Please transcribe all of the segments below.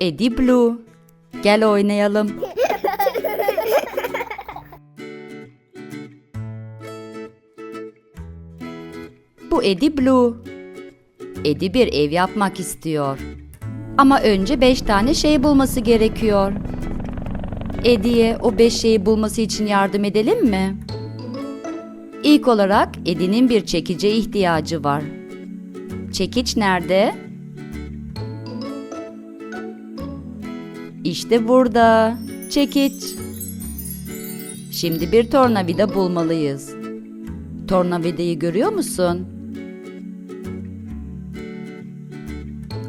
Eddie Blue. Gel oynayalım. Bu Eddie Blue. Eddie bir ev yapmak istiyor. Ama önce beş tane şey bulması gerekiyor. Eddie'ye o beş şeyi bulması için yardım edelim mi? İlk olarak Eddie'nin bir çekice ihtiyacı var. Çekiç nerede? İşte burada. Çekiç. Şimdi bir tornavida bulmalıyız. Tornavidayı görüyor musun?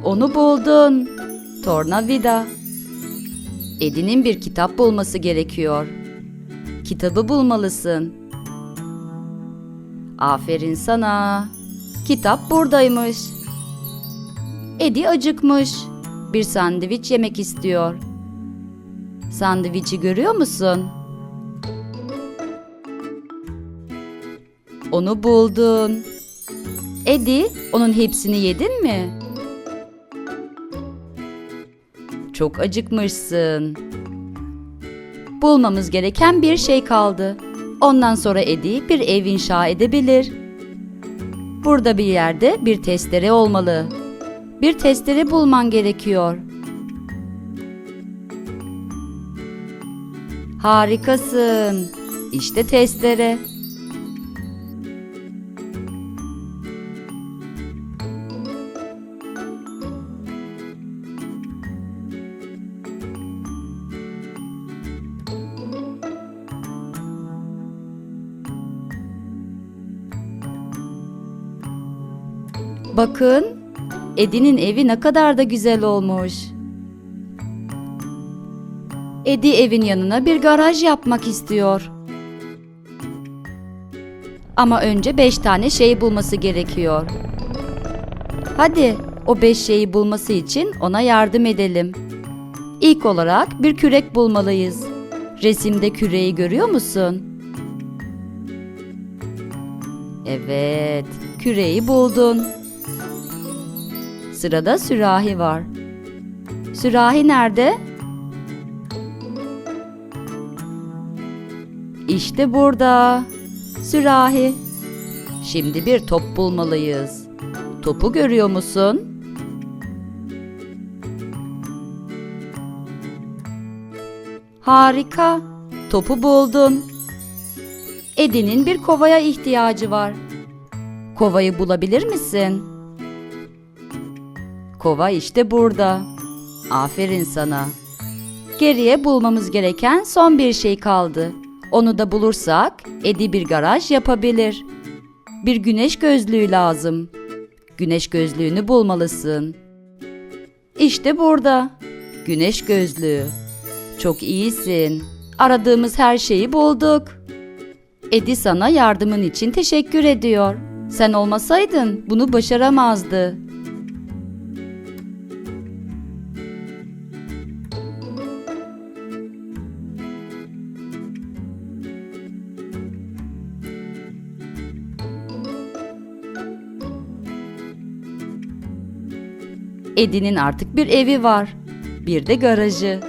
Onu buldun. Tornavida. Edin'in bir kitap bulması gerekiyor. Kitabı bulmalısın. Aferin sana. Kitap buradaymış. Edi acıkmış. Bir sandviç yemek istiyor. Sandviçi görüyor musun? Onu buldun. Edi, onun hepsini yedin mi? Çok acıkmışsın. Bulmamız gereken bir şey kaldı. Ondan sonra Edi bir ev inşa edebilir. Burada bir yerde bir testere olmalı. Bir testere bulman gerekiyor. Harikasın. İşte testere. Bakın, Edi'nin evi ne kadar da güzel olmuş. Edi evin yanına bir garaj yapmak istiyor. Ama önce beş tane şey bulması gerekiyor. Hadi o beş şeyi bulması için ona yardım edelim. İlk olarak bir kürek bulmalıyız. Resimde küreği görüyor musun? Evet, küreği buldun. Sırada sürahi var. Sürahi nerede? İşte burada. Sürahi. Şimdi bir top bulmalıyız. Topu görüyor musun? Harika. Topu buldun. Edi'nin bir kovaya ihtiyacı var. Kovayı bulabilir misin? Kova işte burada. Aferin sana. Geriye bulmamız gereken son bir şey kaldı. Onu da bulursak Edi bir garaj yapabilir. Bir güneş gözlüğü lazım. Güneş gözlüğünü bulmalısın. İşte burada. Güneş gözlüğü. Çok iyisin. Aradığımız her şeyi bulduk. Edi sana yardımın için teşekkür ediyor. Sen olmasaydın bunu başaramazdı. Edi'nin artık bir evi var. Bir de garajı.